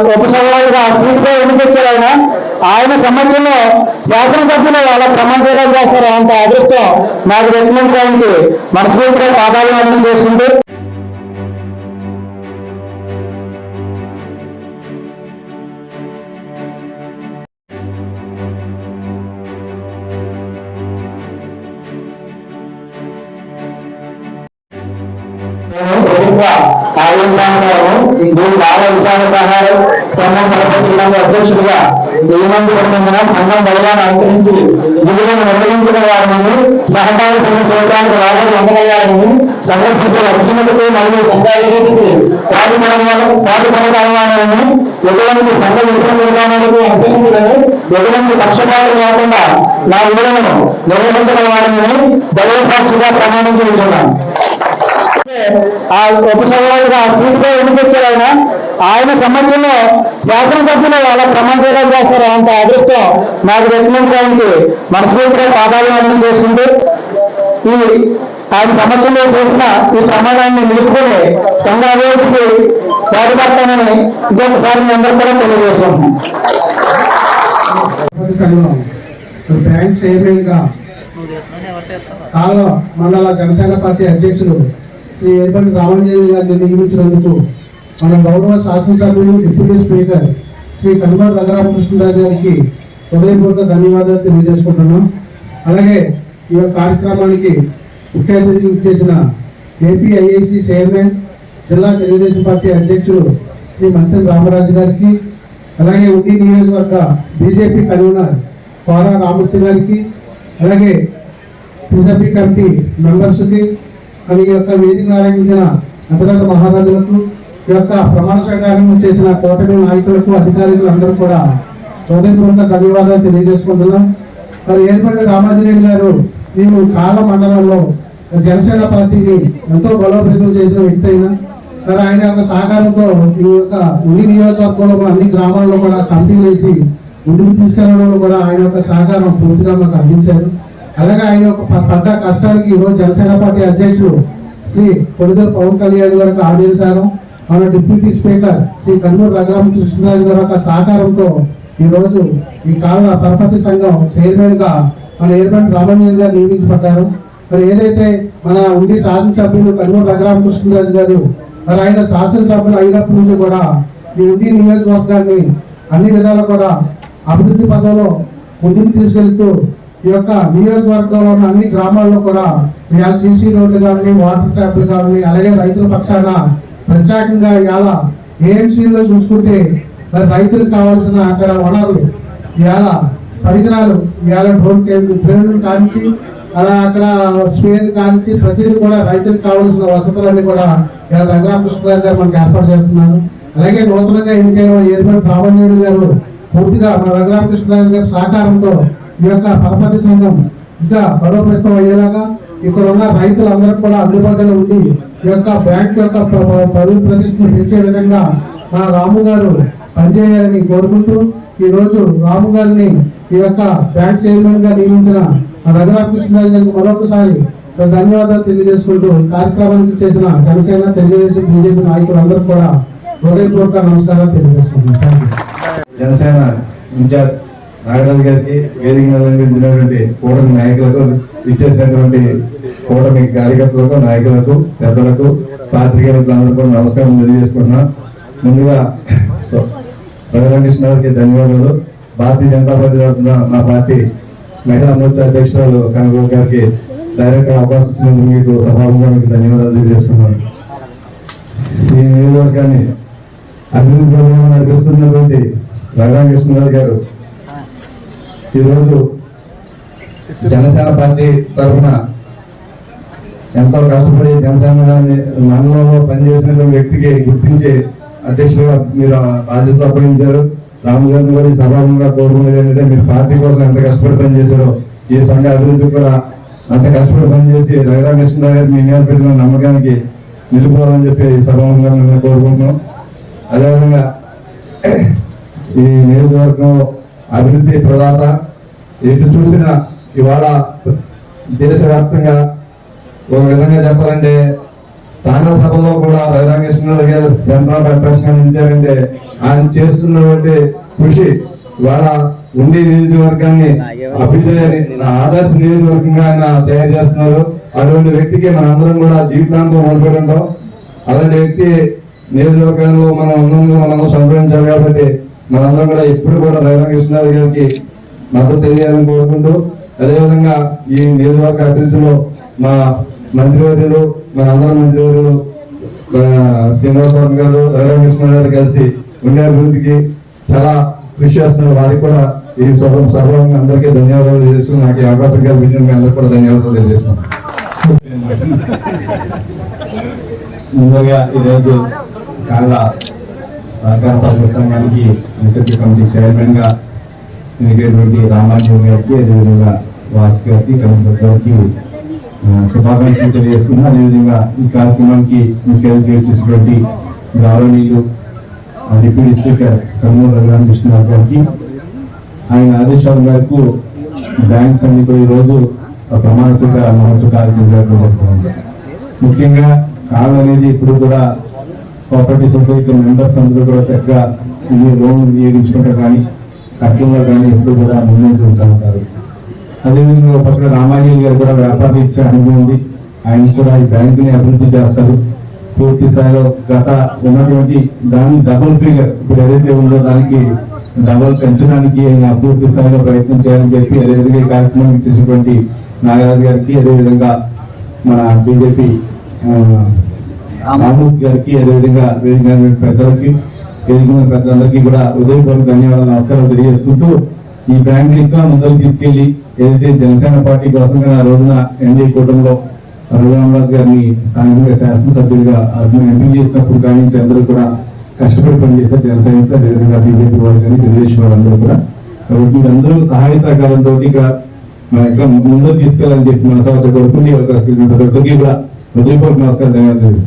ఉపసభగా సీటుగా ఎన్నికొచ్చారు ఆయన? ఆయన సమక్షంలో శాసనసభ్యులు వాళ్ళ ప్రమాణ స్వీకారం చేస్తారు అంత అదృష్టం నాకు దక్కినందుకు మనస్ఫూర్తిగా పాదాలు పాదాభివందనం చేసుకుంటూ. ప్రభుత్వ కార్యక్రమాలను దీని బాల విశాల సహాయం సంఘం ప్రపంచంలో అధ్యక్షుడిగా నియమించబడినందున సంఘం బలగాన్ని అనుసరించి విధులను నిర్వహించిన వారిని సహకార సంఘ సూత్రానికి రాజు వెంకయ్యాలని సంఘస్థితి అత్యున్నతకు మరియు సంఘానికి పాటుపడవాలను పాటుపడవాలని ఎటువంటి సంఘ విధాన విధానాలకు అనుసరించాలని ఎటువంటి పక్షపాతం లేకుండా నా విధులను నిర్వహించడం వారిని దైవ సాక్షిగా ప్రమాణించుకుంటున్నాను ఆ ఉపసభగా సీటుగా ఎన్నికొచ్చారు ఆయన? ఆయన సమక్షంలో శాసనసభ్యులు వాళ్ళ ప్రమాణ స్వీకారం చేస్తారు అంత అదృష్టం నాకు దక్కినందుకు మనస్ఫూర్తిగా పాదాభివందనం చేసుకుంటూ ఈ ఆయన సమక్షంలో చేసిన ఈ ప్రమాణాన్ని నిలుపుకొని సంఘాభివృద్ధికి పాటుపడతానని ఇంకొకసారి మీ అందరూ కూడా తెలియజేస్తున్నాం బ్యాంక్ చైర్మన్గా మండల జనసేన పార్టీ అధ్యక్షులు శ్రీ ఏర్పల్లి రామంజన్ గారిని నియమించినందుకు మన గౌరవ శాసనసభ్యులు డిప్యూటీ స్పీకర్ శ్రీ కన్వర్ రఘురామకృష్ణరాజు గారికి హృదయపూర్వక ధన్యవాదాలు తెలియజేసుకుంటున్నాం. అలాగే ఈ యొక్క కార్యక్రమానికి ముఖ్య అతిథిగా చేసిన ఏపీఐఐసి చైర్మన్ జిల్లా తెలుగుదేశం పార్టీ అధ్యక్షులు శ్రీ మంత్రి రామరాజు గారికి అలాగే ఉండి నియోజకవర్గ బీజేపీ కన్వీనర్ కోరా రామూర్తి గారికి అలాగే త్రిసభ్య కమిటీ మెంబర్స్కి అని ఈ యొక్క వేదిక ఆరంభించిన అతిరథ మహారాజులకు ఈ యొక్క ప్రమాణ స్వీకారం చేసిన కూటమి నాయకులకు అధికారులకు అందరూ కూడా హృదయపూర్వక ధన్యవాదాలు తెలియజేసుకుంటున్నాం. మరి ఏర్పడిన రామాజిరెడ్డి గారు మేము కాల మండలంలో జనసేన పార్టీని ఎంతో బలోపేతం చేసిన వ్యక్తి అయినా మరి ఆయన యొక్క సహకారంతో ఈ యొక్క ఉన్ని నియోజకవర్గంలో అన్ని గ్రామాల్లో కూడా కంపెనీలు వేసి ముందుకు తీసుకెళ్ళడంలో కూడా ఆయన యొక్క సహకారం పూర్తిగా మాకు అందించారు. అలాగే ఆయన ఒక ప- పడ్డ కష్టానికి ఈరోజు జనసేన పార్టీ అధ్యక్షుడు శ్రీ కొడిదల పవన్ కళ్యాణ్ గారికి ఆదేశారం మన డిప్యూటీ స్పీకర్ శ్రీ కన్నూరు రఘురామ కృష్ణరాజు గారి యొక్క సహకారంతో ఈరోజు ఈ కాల పరపతి సంఘం చైర్మన్గా మన ఏర్పాటు రామణ్యం గారు నియమించబడ్డారు. మరి ఏదైతే మన ఉండి శాసనసభ్యులు కన్నూరు రఘురామ కృష్ణరాజు గారు మరి ఆయన శాసనసభ్యులు అయినప్పటి నుంచి కూడా ఈ ఉండి నియోజకవర్గాన్ని అన్ని విధాలు కూడా అభివృద్ధి పదంలో ముందుకు తీసుకెళ్తూ ఈ యొక్క నియోజకవర్గంలో ఉన్న అన్ని గ్రామాల్లో కూడా ఇవాళ సీసీ రోడ్లు కానీ వాటర్ ట్యాప్లు కానీ అలాగే రైతుల పక్షాన ప్రత్యేకంగా ఇవాళ ఏఎంసీలో చూసుకుంటే మరి రైతులకు కావాల్సిన అక్కడ వనరులు ఇవాళ పరికరాలు ఇవాళ డ్రోన్ డ్రోన్లు కానించి అలా అక్కడ స్పేర్ కానించి ప్రతిదీ కూడా రైతులకు కావాల్సిన వసతులన్నీ కూడా ఇలా రఘురామకృష్ణరాజు గారు మనకి ఏర్పాటు చేస్తున్నారు. అలాగే నూతనంగా ఎన్నికైన ఏర్పడిన రామణ్యుడు గారు పూర్తిగా మన రఘురామకృష్ణరాజు గారి సహకారంతో ఈ యొక్క పరపతి సంఘం ఇంకా బలోపేతం అయ్యేలాగా ఇక్కడ ఉన్న రైతులందరూ కూడా అందుబాటులో ఉండి ఈ యొక్క బ్యాంక్ యొక్క పరువు ప్రతిష్టను పెంచే విధంగా మా రాము గారు పనిచేయాలని కోరుకుంటూ ఈరోజు రాము గారిని ఈ యొక్క బ్యాంక్ చైర్మన్గా నియమించిన రఘురామకృష్ణరాజు గారికి మరొకసారి ధన్యవాదాలు తెలియజేసుకుంటూ కార్యక్రమానికి చేసిన జనసేన తెలుగుదేశం బీజేపీ నాయకులందరూ కూడా హృదయపూర్వక నమస్కారాలు తెలియజేసుకుంటున్నాను. జనసేన ఇన్ఛార్జ్ నాగరాజు గారికి వేదిక మీద అలంకరించినటువంటి కూటమి నాయకులకు ఇచ్చేసినటువంటి కూటమి కార్యకర్తలకు నాయకులకు పెద్దలకు పాత్రికేయులకు కూడా నమస్కారం తెలియజేసుకుంటున్నా. ముందుగా సో- రఘురామకృష్ణ గారికి ధన్యవాదాలు. భారతీయ జనతా పార్టీ తరఫున మా పార్టీ మహిళా మోర్చా అధ్యక్షురాలు కనగోలు గారికి డైరెక్ట్ అవకాశం ఇచ్చినందుకు మీకు సభాముగా మీకు ధన్యవాదాలు తెలియజేసుకున్నాను ఈ నియోజకవర్గాన్ని అభివృద్ధి నడిపిస్తున్నటువంటి రఘురామకృష్ణరాజు గారు ఈరోజు జనసేన పార్టీ తరఫున ఎంతో కష్టపడి జనసేన మండలంలో పనిచేసినటువంటి వ్యక్తికి గుర్తించి అధ్యక్షుడిగా మీరు బాధ్యత అప్పగించారు. రాము గారిని కూడా ఈ సభాముగా కోరుకునేది ఏంటంటే మీరు పార్టీ కోసం ఎంత కష్టపడి పనిచేశారో ఈ సంఘ అభివృద్ధి కూడా అంత కష్టపడి పనిచేసి రఘురామకృష్ణరావు గారు మీ మీద పెట్టిన నమ్మకానికి నిలుపుకోవాలని చెప్పి ఈ సభాముగా మిమ్మల్ని కోరుకుంటున్నాం. అదేవిధంగా ఈ నియోజకవర్గంలో అభివృద్ధి ప్రదాత ఎటు చూసినా ఇవాళ దేశవ్యాప్తంగా ఒక విధంగా చెప్పాలంటే తానా సభలో కూడా రఘురామకృష్ణ గారు సెంట్రల్ అట్రాక్షన్ ఉంచారంటే ఆయన చేస్తున్నటువంటి కృషి ఇవాళ ఉండి నియోజకవర్గాన్ని అభివృద్ధి ఆదర్శ నియోజకవర్గంగా ఆయన తయారు చేస్తున్నారు. అటువంటి వ్యక్తికి మనందరం కూడా జీవితాంతం ఓడిపోయి ఉంటాం. అలాంటి వ్యక్తి నియోజకవర్గంలో మనం అందరం మనం సంప్రదించాలి కాబట్టి మనందరం కూడా ఎప్పుడు కూడా రఘురామకృష్ణ గారికి మద్దతు తెలియాలని కోరుకుంటూ అదేవిధంగా ఈ నియోజకవర్గ అభివృద్ధిలో మా మంత్రివర్యులు మన అందరి మంత్రివర్యులు ఆ, శ్రీనివాసరావు గారు రఘురామకృష్ణ గారు కలిసి ఉండే అభివృద్ధికి చాలా కృషి చేస్తున్నారు వారికి కూడా ఈ సభ సర్వం అందరికీ ధన్యవాదాలు తెలియజేస్తూ నాకు ఈ అవకాశం కల్పించిన మీ అందరికీ కూడా ధన్యవాదాలు తెలియజేస్తున్నాను. ముందుగా ఈరోజు చాలా సహకార పరిషత్ సంఘానికి ఎగ్జిక్యూటివ్ కమిటీ చైర్మన్గా ఎన్నికైనటువంటి రామాజీవ్ గారికి అదేవిధంగా వాసు గారికి కమిటీ గారికి శుభాకాంక్షలు తెలియజేసుకున్నా. అదేవిధంగా ఈ కార్యక్రమానికి ముఖ్య అతిథిగా చేసినటువంటి గౌరవనీయులు డిప్యూటీ స్పీకర్ కర్నూలు రఘురామకృష్ణరాజు గారికి ఆయన ఆదేశాల మేరకు బ్యాంక్స్ అన్ని కూడా ఈరోజు ప్రమాణ స్వీకార మహోత్సవ కార్యక్రమం జరుగుతుంది. ముఖ్యంగా కాల్ అనేది ఇప్పుడు కూడా కోఆపరేటివ్ సొసైటీ మెంబర్స్ అందరూ కూడా చక్కగా ఈ లోన్ వినియోగించుకుంటే కానీ కట్టడంలో కానీ ఎప్పుడు కూడా ముందుంటూ ఉంటా ఉంటారు. అదేవిధంగా ఒక పక్కన రామాజీ గారు కూడా వ్యాపార ఇచ్చే అనుభవం ఉంది. ఆయన కూడా ఈ బ్యాంకుని అభివృద్ధి చేస్తారు. పూర్తి స్థాయిలో గత ఉన్నటువంటి దాన్ని డబుల్ ఫిగర్ ఇప్పుడు ఏదైతే ఉందో దానికి డబుల్ పెంచడానికి ఆయన పూర్తి స్థాయిలో ప్రయత్నం చేయాలని చెప్పి అదేవిధంగా ఈ కార్యక్రమం ఇచ్చేసినటువంటి నాగరాజు గారికి అదేవిధంగా మన బీజేపీ మహమూద్ గారికి అదేవిధంగా వేదిక పెద్దలకి వేదిక మీద పెద్దలందరికీ కూడా హృదయపూర్వక ధన్యవాదాలు నమస్కారాలు తెలియజేసుకుంటూ ఈ బ్యాంక్ ఇంకా ముందరికి తీసుకెళ్ళి ఏదైతే జనసేన పార్టీ కోసం ఆ రోజున ఎన్డీఏ కూటమిలో రఘురామరాజు గారిని స్థానికంగా శాసనసభ్యులుగా అతను ఎంపీ చేసినప్పుడు కానీ అందరూ కూడా కష్టపడి పనిచేశారు జనసేన అదేవిధంగా బీజేపీ వాళ్ళు కానీ తెలుగుదేశం వాళ్ళందరూ కూడా. కాబట్టి మీరందరూ సహాయ సహకారంతో ఇక ముందరు తీసుకెళ్ళాలని చెప్పి మన కోరుకుని ఈ అవకాశం కూడా హృదయపూర్వక నమస్కారం ధన్యవాదాలు